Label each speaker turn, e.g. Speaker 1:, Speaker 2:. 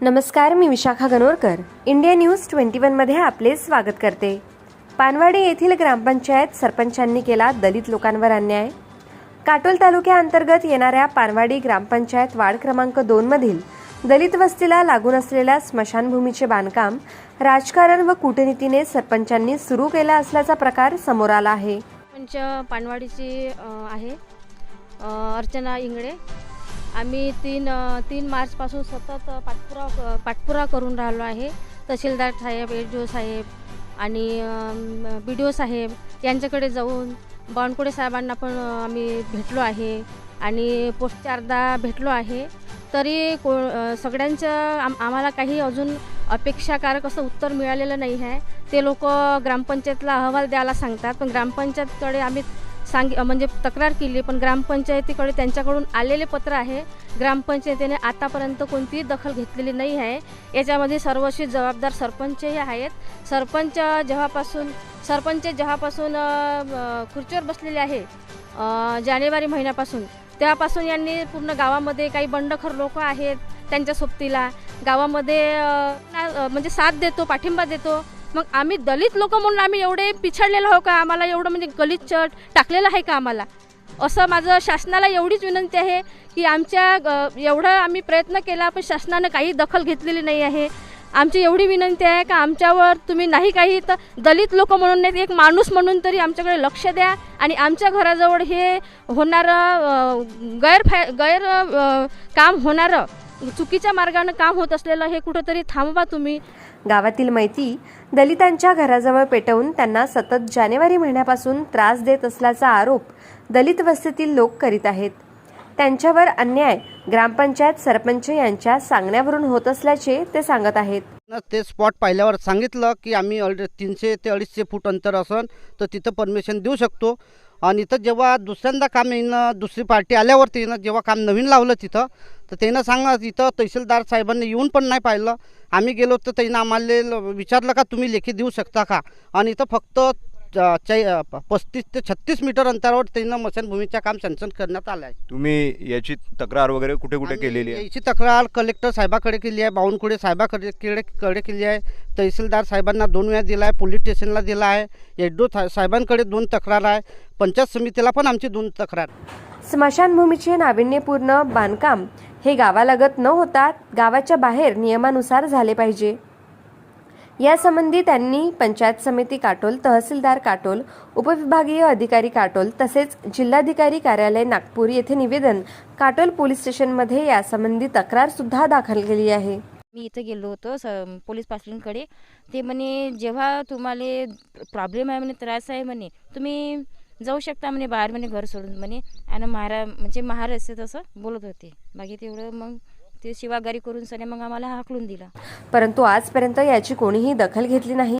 Speaker 1: नमस्कार मी Vishakha Ganorkar. India news twenty वनमध्ये आपले स्वागत करते. पानवाडी येथील ग्रामपंचायत सरपंचांनी केला दलित लोकांवर अन्याय. काटोल तालुक्याअंतर्गत येणाऱ्या पानवाडी ग्रामपंचायत वार्ड क्रमांक दोनमधील दलित वस्तीला लागून असलेल्या स्मशानभूमीचे बांधकाम राजकारण व कूटनीतीने सरपंचांनी सुरू केला असल्याचा प्रकार समोर आला आहे.
Speaker 2: पंच पानवाडीची आहे. अर्चना इंगळे. आम्ही तीन तीन मार्चपासून सतत पाठपुरा पाठपुरा करून राहिलो आहे. तहसीलदार साहेब एच ओ साहेब आणि बी डी ओ साहेब यांच्याकडे जाऊन बावनकुळे साहेबांना पण आम्ही भेटलो आहे आणि पोस्ट चारदा भेटलो आहे. तरी को सगळ्यांच्या सगळ्यांचं आम आम्हाला काही अजून अपेक्षाकारक असं उत्तर मिळालेलं नाही आहे. ते लोक ग्रामपंचायतला अहवाल द्यायला सांगतात पण ग्रामपंचायतकडे आम्ही सांग म्हणजे तक्रार केली पण ग्रामपंचायतीकडे त्यांच्याकडून आलेले पत्र आहे. ग्रामपंचायतीने आतापर्यंत कोणतीही दखल घेतलेली नाही आहे. याच्यामध्ये सर्वस्वी जबाबदार सरपंचही आहेत. सरपंच जेव्हापासून सरपंच जेव्हापासून खुर्चीवर बसलेले आहे जानेवारी महिन्यापासून तेव्हापासून यांनी पूर्ण गावामध्ये काही बंडखोर लोक आहेत त्यांच्या सोबतीला. गावामध्ये ना- म्हणजे साथ देतो पाठिंबा देतो. मग आम्ही दलित लोक म्हणून आम्ही एवढे पिछडलेलो आहो का? आम्हाला एवढं म्हणजे गलित टाकलेलं आहे का आम्हाला? असं माझं शासनाला एवढीच विनंती आहे की आमच्या ग- आम्ही प्रयत्न केला पण शासनानं काही दखल घेतलेली नाही आहे. आमची एवढी विनंती आहे का आमच्यावर तुम्ही नाही काही तर दलित लोक म्हणून नाही एक माणूस म्हणून तरी आमच्याकडे लक्ष द्या आणि आमच्या घराजवळ हे होणारं गैरफाय गैर काम होणारं चुकीच्या मार्गानं काम होत असलेलं हे कुठंतरी थांबवा तुम्ही.
Speaker 1: गावातील मैती दलितांच्या घराजवळ पेटवून त्यांना सतत जानेवारी महिन्यापासून त्रास देत असल्याचा आरोप दलित वस्तीतील लोक करीत आहेत. त्यांच्यावर अन्याय ग्रामपंचायत सरपंच यांच्या सांगण्यावरून होत असल्याचे ते सांगत आहेत.
Speaker 3: ते स्पॉट पाहिल्यावर सांगितलं की आम्ही ऑलरे तीनशे ते अडीचशे फूट अंतर असन तर तिथं परमिशन देऊ शकतो. आणि इथं जेव्हा दुसऱ्यांदा काम येईन दुसरी पार्टी आल्यावर येईन जेव्हा काम नवीन लावलं तिथं तर त्यानं सांगा तिथं तहसीलदार साहेबांनी येऊन पण नाही पाहिलं. आम्ही गेलो तर त्यानं आम्हाला विचारलं का तुम्ही लेखी देऊ शकता का? आणि इथं फक्त पस्तीस ते छत्तीस मीटर अंतरावर त्यानं मशानभूमीचं काम सँक्शन करण्यात आलं आहे.
Speaker 4: तुम्ही याची तक्रार वगैरे कुठे कुठे केलेली आहे?
Speaker 3: याची तक्रार कलेक्टर साहेबाकडे केली आहे बावनकुळे साहेबाकडे कडे कडे केली आहे. तहसीलदार साहेबांना दोन वेळा दिला आहे पोलीस स्टेशनला दिला आहे. एडो साहेबांकडे दोन तक्रार आहे. पंचायत समितीला पण आमची दोन तक्रार
Speaker 1: स्मशानभूमीचे नाविन्यपूर्ण बांधकाम हे गावालगत न होता गावाच्या बाहेर नियमानुसार झाले पाहिजे. यासंबंधी त्यांनी पंचायत समिती काटोल तहसीलदार काटोल उपविभागीय अधिकारी काटोल तसेच जिल्हाधिकारी कार्यालय नागपूर येथे निवेदन काटोल पोलीस स्टेशनमध्ये यासंबंधी तक्रार सुद्धा दाखल केली आहे.
Speaker 5: मी इथं गेलो होतो स पोलीस पाटलांकडे ते म्हणे जेव्हा तुम्हाला प्रॉब्लेम आहे म्हणे त्रास आहे म्हणे तुम्ही जाऊ शकता म्हणे बाहेर म्हणे घर सोडून म्हणे. आणि महारा म्हणजे महाराष्ट्र तसं बोलत होते. बाकी तेवढं मग ते शिवागारी करून सने मग आम्हाला हाकलून दिला.
Speaker 1: परंतु आजपर्यंत याची कोणीही दखल घेतली नाही.